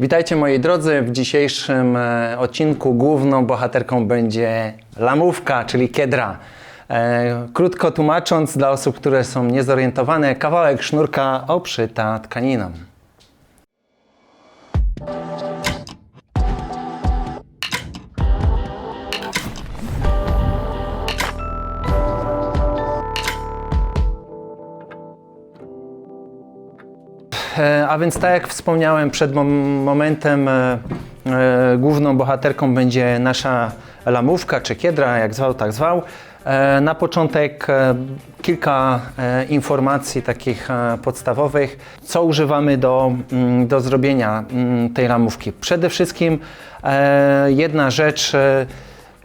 Witajcie moi drodzy. W dzisiejszym e, odcinku główną bohaterką będzie lamówka, czyli kiedra. E, Krótko tłumacząc, dla osób, które są niezorientowane, kawałek sznurka obszyta tkaniną. A więc tak jak wspomniałem przed mom- momentem, e, e, główną bohaterką będzie nasza lamówka czy kiedra, jak zwał, tak zwał. E, Na początek e, kilka e, informacji takich e, podstawowych, co używamy do, mm, do zrobienia mm, tej lamówki. Przede wszystkim e, jedna rzecz, e,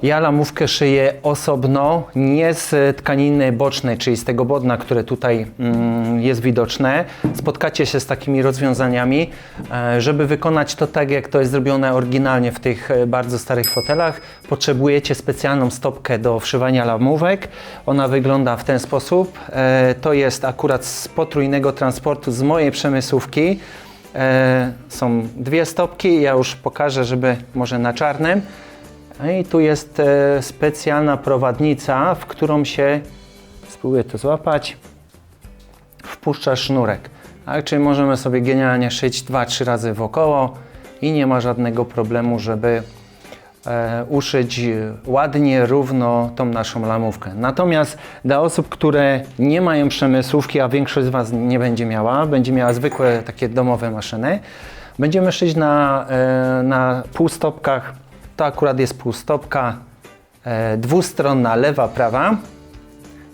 ja lamówkę szyję osobno, nie z tkaniny bocznej, czyli z tego bodna, które tutaj mm, jest widoczne. Spotkacie się z takimi rozwiązaniami. E, żeby wykonać to tak, jak to jest zrobione oryginalnie w tych e, bardzo starych fotelach, potrzebujecie specjalną stopkę do wszywania lamówek. Ona wygląda w ten sposób. E, to jest akurat z potrójnego transportu z mojej przemysłówki. E, są dwie stopki, ja już pokażę, żeby może na czarnym. No I tu jest e, specjalna prowadnica, w którą się, spróbuję to złapać, wpuszcza sznurek. Tak, czyli możemy sobie genialnie szyć 2-3 razy wokoło i nie ma żadnego problemu, żeby e, uszyć ładnie, równo tą naszą lamówkę. Natomiast dla osób, które nie mają przemysłówki, a większość z Was nie będzie miała, będzie miała zwykłe takie domowe maszyny, będziemy szyć na, e, na półstopkach. To akurat jest półstopka e, dwustronna, lewa, prawa.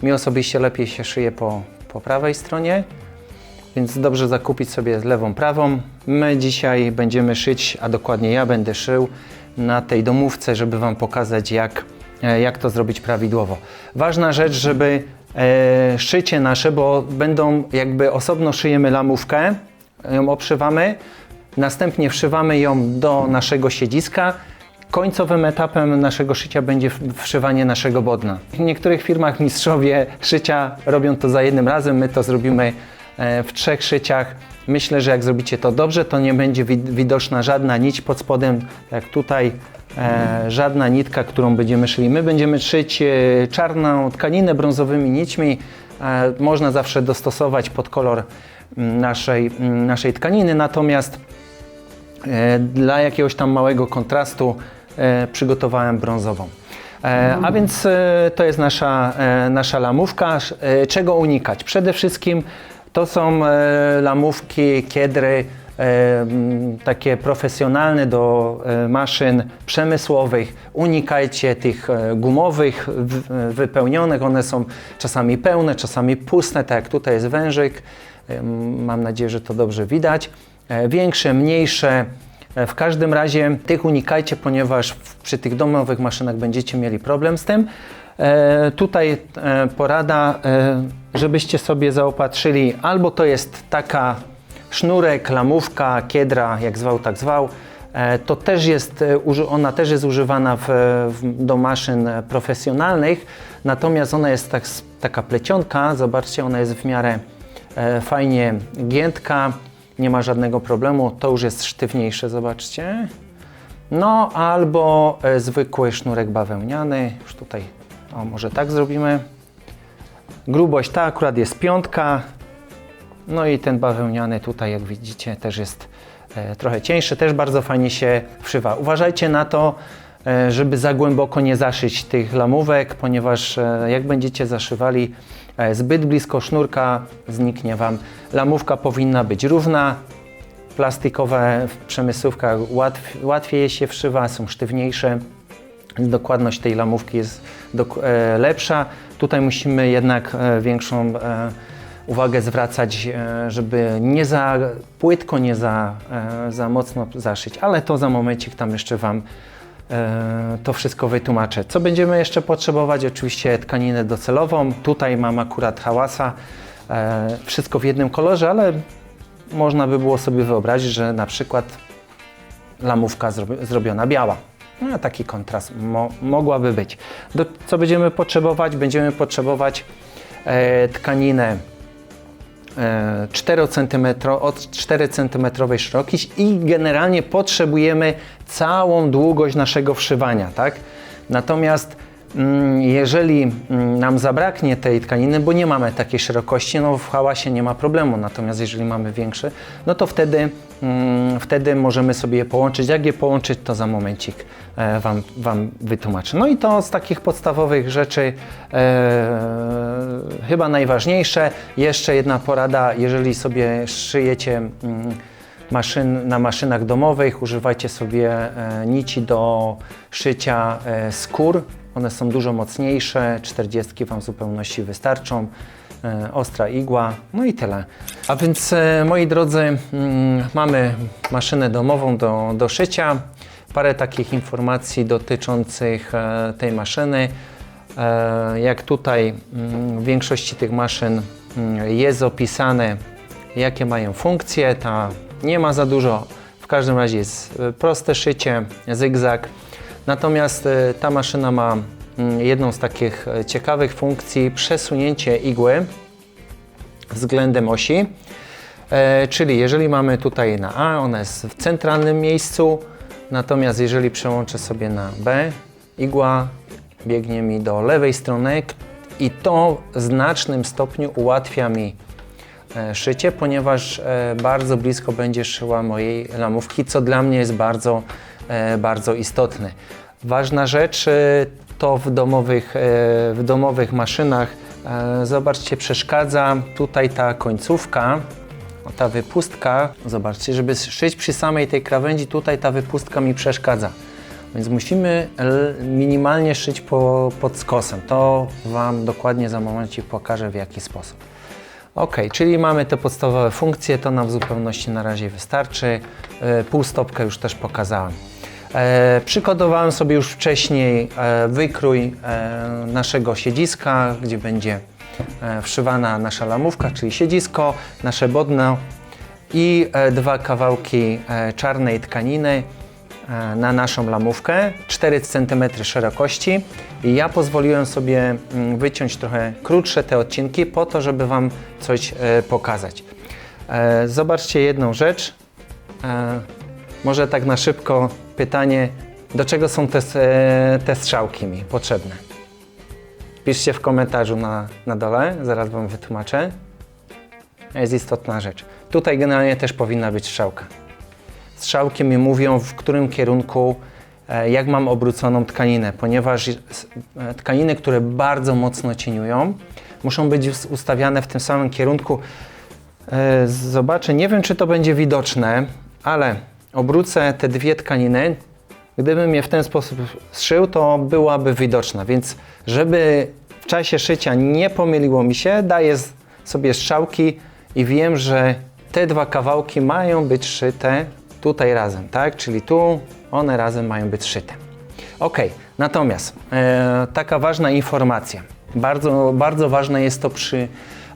Mi osobiście lepiej się szyje po, po prawej stronie, więc dobrze zakupić sobie lewą, prawą. My dzisiaj będziemy szyć, a dokładnie ja będę szył na tej domówce, żeby Wam pokazać, jak, e, jak to zrobić prawidłowo. Ważna rzecz, żeby e, szycie nasze, bo będą jakby osobno szyjemy lamówkę, ją obszywamy, następnie wszywamy ją do naszego siedziska. Końcowym etapem naszego szycia będzie wszywanie naszego bodna. W niektórych firmach mistrzowie szycia robią to za jednym razem, my to zrobimy e, w trzech szyciach. Myślę, że jak zrobicie to dobrze, to nie będzie wi- widoczna żadna nić pod spodem, jak tutaj, e, żadna nitka, którą będziemy szyli. My będziemy szyć e, czarną tkaninę brązowymi nićmi. E, można zawsze dostosować pod kolor naszej, naszej tkaniny, natomiast E, Dla jakiegoś tam małego kontrastu przygotowałem brązową. E, A więc e, to jest nasza, e, nasza lamówka. E, Czego unikać? Przede wszystkim to są e, lamówki, kiedry e, takie profesjonalne do e, maszyn przemysłowych. Unikajcie tych e, gumowych, e, wypełnionych. One są czasami pełne, czasami puste, tak jak tutaj jest wężyk. E, Mam nadzieję, że to dobrze widać. E, Większe, mniejsze. E, W każdym razie tych unikajcie, ponieważ przy tych domowych maszynach będziecie mieli problem z tym. E, tutaj e, porada, żebyście sobie zaopatrzyli, albo to jest taka sznurek, lamówka, kiedra, jak zwał, tak zwał. To też jest, ona też jest używana w, w, do maszyn profesjonalnych, natomiast ona jest tak, taka plecionka, zobaczcie, ona jest w miarę e, fajnie giętka, nie ma żadnego problemu, to już jest sztywniejsze, zobaczcie. No albo e, zwykły sznurek bawełniany, już tutaj, o może tak zrobimy. Grubość ta akurat jest piątka, no i ten bawełniany tutaj, jak widzicie, też jest e, trochę cieńszy, też bardzo fajnie się wszywa. Uważajcie na to, żeby za głęboko nie zaszyć tych lamówek, ponieważ e, jak będziecie zaszywali e, zbyt blisko sznurka, zniknie Wam. Lamówka powinna być równa, plastikowe w przemysłówkach łatw, łatwiej się wszywa, są sztywniejsze. Dokładność tej lamówki jest dok- e, lepsza. Tutaj musimy jednak e, większą e, uwagę zwracać, e, żeby nie za płytko, nie za, e, za mocno zaszyć, ale to za momencik tam jeszcze Wam e, to wszystko wytłumaczę. Co będziemy jeszcze potrzebować? Oczywiście tkaninę docelową. Tutaj mam akurat hałasa. E, wszystko w jednym kolorze, ale można by było sobie wyobrazić, że na przykład lamówka zrobi- zrobiona biała. No, taki kontrast mo- mogłaby być. Do, co będziemy potrzebować? Będziemy potrzebować e, tkaninę e, 4 cm, od 4 cm i generalnie potrzebujemy całą długość naszego wszywania, tak? Natomiast jeżeli mm, nam zabraknie tej tkaniny, bo nie mamy takiej szerokości, no w hałasie nie ma problemu, natomiast jeżeli mamy większy, no to wtedy, mm, wtedy możemy sobie je połączyć. Jak je połączyć, to za momencik e, wam, wam wytłumaczę. No i to z takich podstawowych rzeczy e, chyba najważniejsze. Jeszcze jedna porada, jeżeli sobie szyjecie mm, maszyn, na maszynach domowych, używajcie sobie e, nici do szycia e, skór. One są dużo mocniejsze, 40 Wam w zupełności wystarczą. E, ostra igła, no i tyle. A więc e, moi drodzy, mm, mamy maszynę domową do, do szycia. Parę takich informacji dotyczących e, tej maszyny. Jak tutaj mm, w większości tych maszyn mm, jest opisane, jakie mają funkcje, ta nie ma za dużo. W każdym razie jest proste szycie, zygzak. Natomiast e, ta maszyna ma mm, jedną z takich e, ciekawych funkcji przesunięcie igły względem osi. E, czyli jeżeli mamy tutaj na A, ona jest w centralnym miejscu, natomiast jeżeli przełączę sobie na B, igła biegnie mi do lewej strony i to w znacznym stopniu ułatwia mi szycie, ponieważ bardzo blisko będzie szyła mojej lamówki, co dla mnie jest bardzo, bardzo istotne. Ważna rzecz e, to w domowych, e, w domowych maszynach, e, zobaczcie, przeszkadza tutaj ta końcówka, ta wypustka, zobaczcie, żeby szyć przy samej tej krawędzi, tutaj ta wypustka mi przeszkadza. Więc musimy minimalnie szyć po, pod skosem. To Wam dokładnie za moment pokażę w jaki sposób. Ok, czyli mamy te podstawowe funkcje, to nam w zupełności na razie wystarczy. E, Półstopkę już też pokazałem. E, przykodowałem sobie już wcześniej e, wykrój e, naszego siedziska, gdzie będzie e, wszywana nasza lamówka, czyli siedzisko, nasze bodno i e, dwa kawałki e, czarnej tkaniny na naszą lamówkę, 4 cm szerokości. I ja pozwoliłem sobie mm, wyciąć trochę krótsze te odcinki po to, żeby Wam coś e, pokazać. E, Zobaczcie jedną rzecz. E, Może tak na szybko pytanie, do czego są te, e, te strzałki mi potrzebne? Piszcie w komentarzu na, na dole, zaraz Wam wytłumaczę. Jest istotna rzecz. Tutaj generalnie też powinna być strzałka. Strzałki mi mówią, w którym kierunku, e, jak mam obróconą tkaninę, ponieważ e, tkaniny, które bardzo mocno cieniują, muszą być us- ustawiane w tym samym kierunku. E, Zobaczę, nie wiem czy to będzie widoczne, ale obrócę te dwie tkaniny. Gdybym je w ten sposób zszył, to byłaby widoczna, więc żeby w czasie szycia nie pomyliło mi się, daję sobie strzałki i wiem, że te dwa kawałki mają być szyte tutaj razem, tak? Czyli tu one razem mają być szyte. Ok, natomiast e, taka ważna informacja. Bardzo, bardzo ważne jest to przy,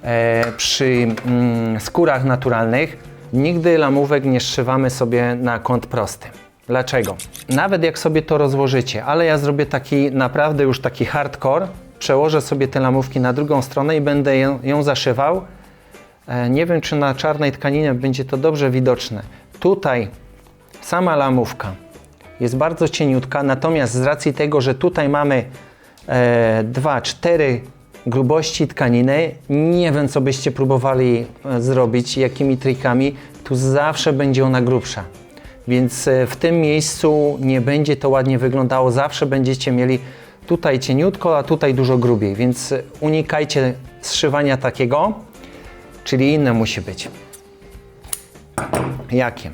e, przy mm, skórach naturalnych. Nigdy lamówek nie zszywamy sobie na kąt prosty. Dlaczego? Nawet jak sobie to rozłożycie, ale ja zrobię taki naprawdę już taki hardcore, przełożę sobie te lamówki na drugą stronę i będę ją, ją zaszywał. E, Nie wiem, czy na czarnej tkaninie będzie to dobrze widoczne. Tutaj sama lamówka jest bardzo cieniutka, natomiast z racji tego, że tutaj mamy e, 2-4 grubości tkaniny, nie wiem co byście próbowali e, zrobić, jakimi trikami, tu zawsze będzie ona grubsza. Więc e, w tym miejscu nie będzie to ładnie wyglądało, zawsze będziecie mieli tutaj cieniutko, a tutaj dużo grubiej, więc e, unikajcie zszywania takiego, czyli inne musi być. Jakie?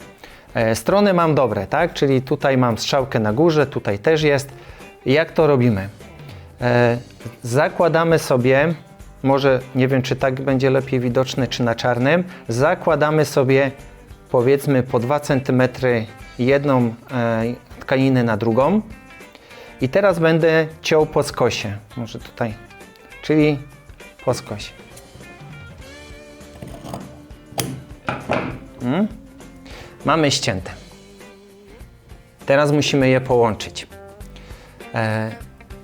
E, strony mam dobre, tak? Czyli tutaj mam strzałkę na górze, tutaj też jest. Jak to robimy? E, zakładamy sobie, może nie wiem, czy tak będzie lepiej widoczne, czy na czarnym, zakładamy sobie powiedzmy po 2 cm jedną e, tkaninę na drugą. I teraz będę ciął po skosie. Może tutaj, czyli po skosie. Mamy ścięte. Teraz musimy je połączyć. E,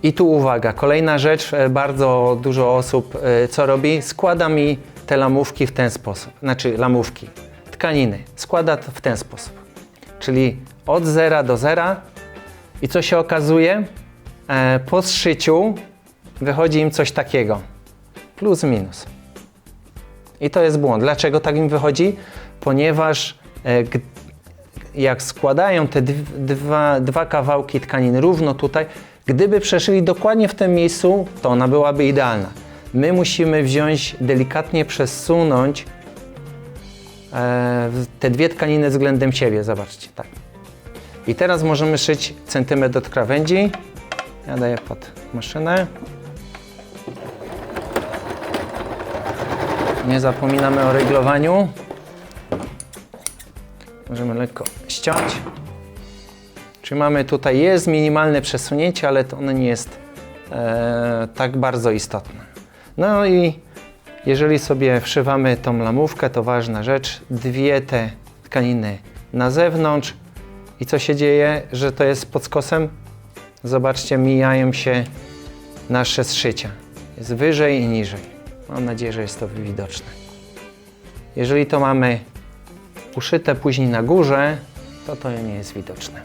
I tu uwaga, kolejna rzecz, e, bardzo dużo osób e, co robi? Składa mi te lamówki w ten sposób, znaczy lamówki, tkaniny składa w ten sposób, czyli od zera do zera i co się okazuje, po zszyciu wychodzi im coś takiego, plus minus. I to jest błąd. Dlaczego tak im wychodzi? Ponieważ e, jak składają te dw- dwa, dwa kawałki tkaniny równo tutaj, gdyby przeszyli dokładnie w tym miejscu, to ona byłaby idealna. My musimy wziąć, delikatnie przesunąć e, te dwie tkaniny względem siebie. Zobaczcie, tak. I teraz możemy szyć centymetr od krawędzi. Ja daję pod maszynę. Nie zapominamy o reglowaniu. Możemy lekko ściąć. Czyli mamy tutaj, jest minimalne przesunięcie, ale to ono nie jest e, tak bardzo istotne. No i jeżeli sobie wszywamy tą lamówkę, to ważna rzecz, dwie te tkaniny na zewnątrz. I co się dzieje, że to jest pod skosem? Zobaczcie, mijają się nasze zszycia. Jest wyżej i niżej. Mam nadzieję, że jest to widoczne. Jeżeli to mamy uszyte później na górze, to to nie jest widoczne.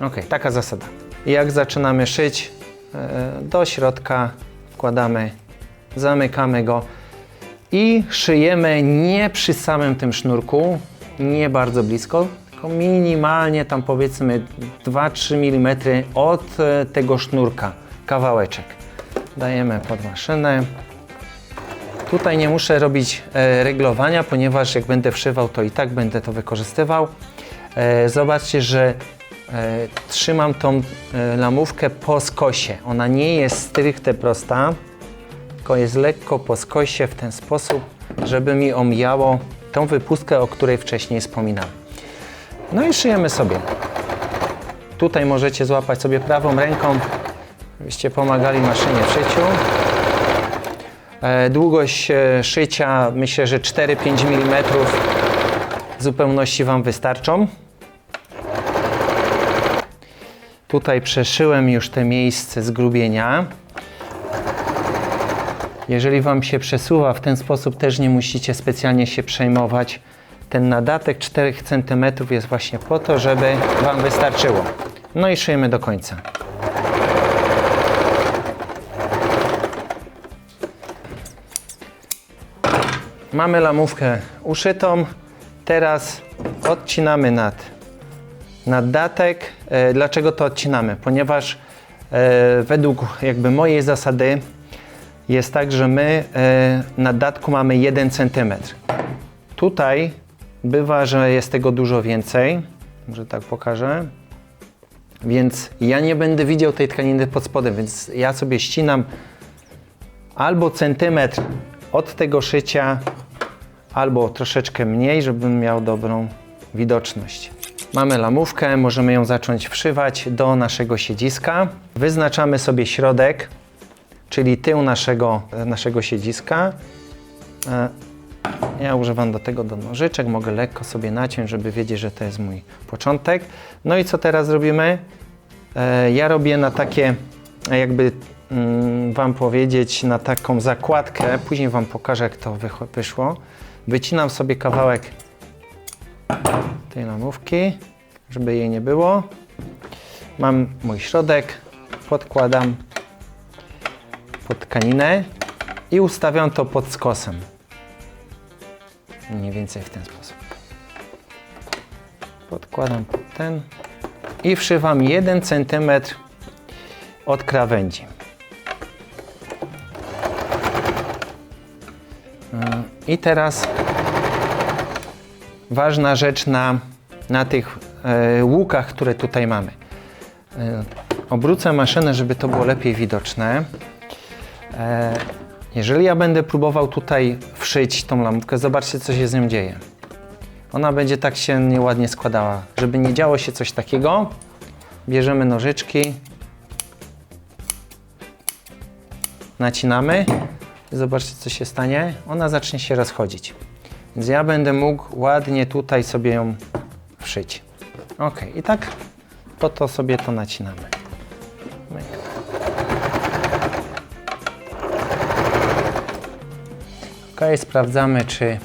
Ok, taka zasada. Jak zaczynamy szyć, e, do środka wkładamy, zamykamy go i szyjemy nie przy samym tym sznurku, nie bardzo blisko, tylko minimalnie tam powiedzmy 2-3 mm od e, tego sznurka, kawałeczek. Dajemy pod maszynę. Tutaj nie muszę robić e, reglowania, ponieważ jak będę wszywał, to i tak będę to wykorzystywał. E, zobaczcie, że e, trzymam tą lamówkę po skosie. Ona nie jest stricte prosta, tylko jest lekko po skosie w ten sposób, żeby mi omijało tą wypustkę, o której wcześniej wspominałem. No i szyjemy sobie. Tutaj możecie złapać sobie prawą ręką, żebyście pomagali maszynie w szyciu. E, Długość e, szycia myślę, że 4-5 mm zupełności Wam wystarczą. Tutaj przeszyłem już te miejsce zgrubienia. Jeżeli Wam się przesuwa w ten sposób, też nie musicie specjalnie się przejmować. Ten nadatek 4 cm jest właśnie po to, żeby Wam wystarczyło. No i szyjemy do końca. Mamy lamówkę uszytą. Teraz odcinamy nad, nad datek. E, Dlaczego to odcinamy? Ponieważ e, według jakby mojej zasady jest tak, że my e, na datku mamy 1 cm. Tutaj bywa, że jest tego dużo więcej. Może tak pokażę. Więc ja nie będę widział tej tkaniny pod spodem, więc ja sobie ścinam albo centymetr od tego szycia, albo troszeczkę mniej, żebym miał dobrą widoczność. Mamy lamówkę, możemy ją zacząć wszywać do naszego siedziska. Wyznaczamy sobie środek, czyli tył naszego, naszego siedziska. E, Ja używam do tego do nożyczek, mogę lekko sobie naciąć, żeby wiedzieć, że to jest mój początek. No i co teraz robimy? E, Ja robię na takie, jakby mm, Wam powiedzieć, na taką zakładkę. Później Wam pokażę, jak to wyszło. Wycinam sobie kawałek tej lamówki, żeby jej nie było. Mam mój środek, podkładam pod tkaninę i ustawiam to pod skosem. Mniej więcej w ten sposób. Podkładam pod ten i wszywam 1 cm od krawędzi. I teraz ważna rzecz na, na tych e, łukach, które tutaj mamy. E, obrócę maszynę, żeby to było lepiej widoczne. E, jeżeli ja będę próbował tutaj wszyć tą lampkę, zobaczcie co się z nią dzieje. Ona będzie tak się nieładnie składała. Żeby nie działo się coś takiego, bierzemy nożyczki, nacinamy zobaczcie co się stanie. Ona zacznie się rozchodzić. Więc ja będę mógł ładnie tutaj sobie ją wszyć. Ok, i tak po to sobie to nacinamy. Ok, sprawdzamy, czy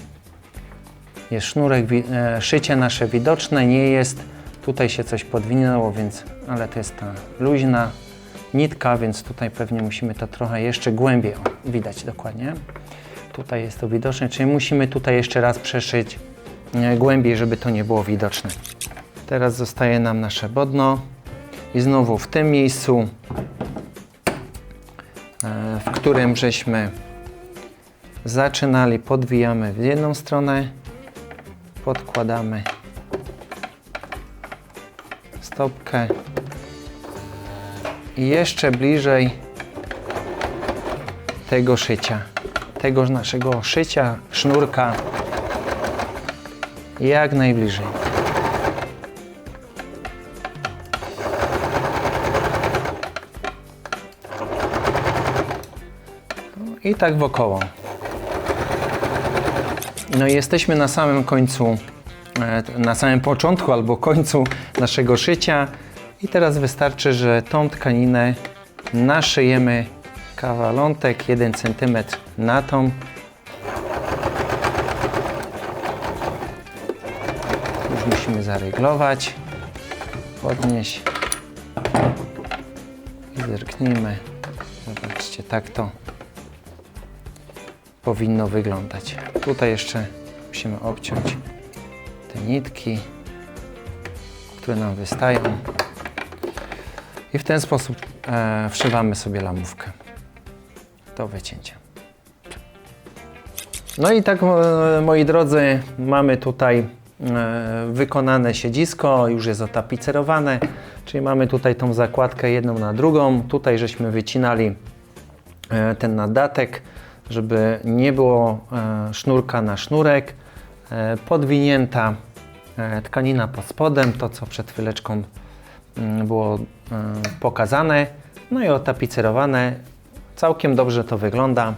jest sznurek, e, szycie nasze widoczne, nie jest. Tutaj się coś podwinęło, więc, ale to jest ta luźna nitka, więc tutaj pewnie musimy to trochę jeszcze głębiej, widać dokładnie. Tutaj jest to widoczne, czyli musimy tutaj jeszcze raz przeszyć e, głębiej, żeby to nie było widoczne. Teraz zostaje nam nasze bodno i znowu w tym miejscu, e, w którym żeśmy zaczynali, podwijamy w jedną stronę, podkładamy stopkę i jeszcze bliżej tego szycia, tego naszego szycia, sznurka, jak najbliżej. I tak wokoło. No i jesteśmy na samym końcu, e, na samym początku albo końcu naszego szycia i teraz wystarczy, że tą tkaninę naszyjemy kawalątek 1 cm na tą. Już musimy zaryglować, podnieść i zerknijmy. Zobaczcie, tak to powinno wyglądać. Tutaj jeszcze musimy obciąć te nitki, które nam wystają. I w ten sposób e, wszywamy sobie lamówkę do wycięcia. No i tak, e, moi drodzy, mamy tutaj e, wykonane siedzisko, już jest otapicerowane, czyli mamy tutaj tą zakładkę jedną na drugą. Tutaj żeśmy wycinali e, ten nadatek, żeby nie było e, sznurka na sznurek, e, podwinięta e, tkanina pod spodem, to co przed chwileczką było e, pokazane, no i otapicerowane. Całkiem dobrze to wygląda.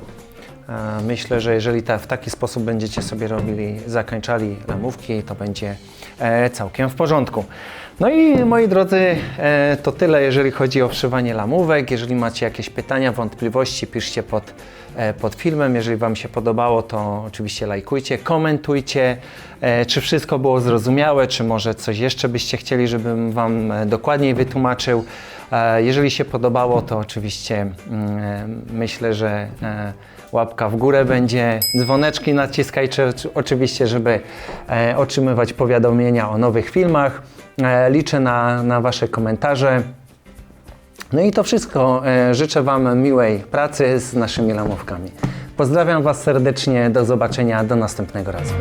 E, Myślę, że jeżeli ta, w taki sposób będziecie sobie robili, zakończali lamówki, to będzie e, całkiem w porządku. No i moi drodzy, e, to tyle, jeżeli chodzi o wszywanie lamówek. Jeżeli macie jakieś pytania, wątpliwości, piszcie pod, e, pod filmem. Jeżeli Wam się podobało, to oczywiście lajkujcie, komentujcie, e, czy wszystko było zrozumiałe, czy może coś jeszcze byście chcieli, żebym Wam dokładniej wytłumaczył. Jeżeli się podobało, to oczywiście mm, myślę, że łapka w górę będzie, dzwoneczki naciskajcie oczy- oczywiście, żeby otrzymywać powiadomienia o nowych filmach. Liczę na, na Wasze komentarze. No i to wszystko. E, Życzę Wam miłej pracy z naszymi lamówkami. Pozdrawiam Was serdecznie, do zobaczenia, do następnego razu.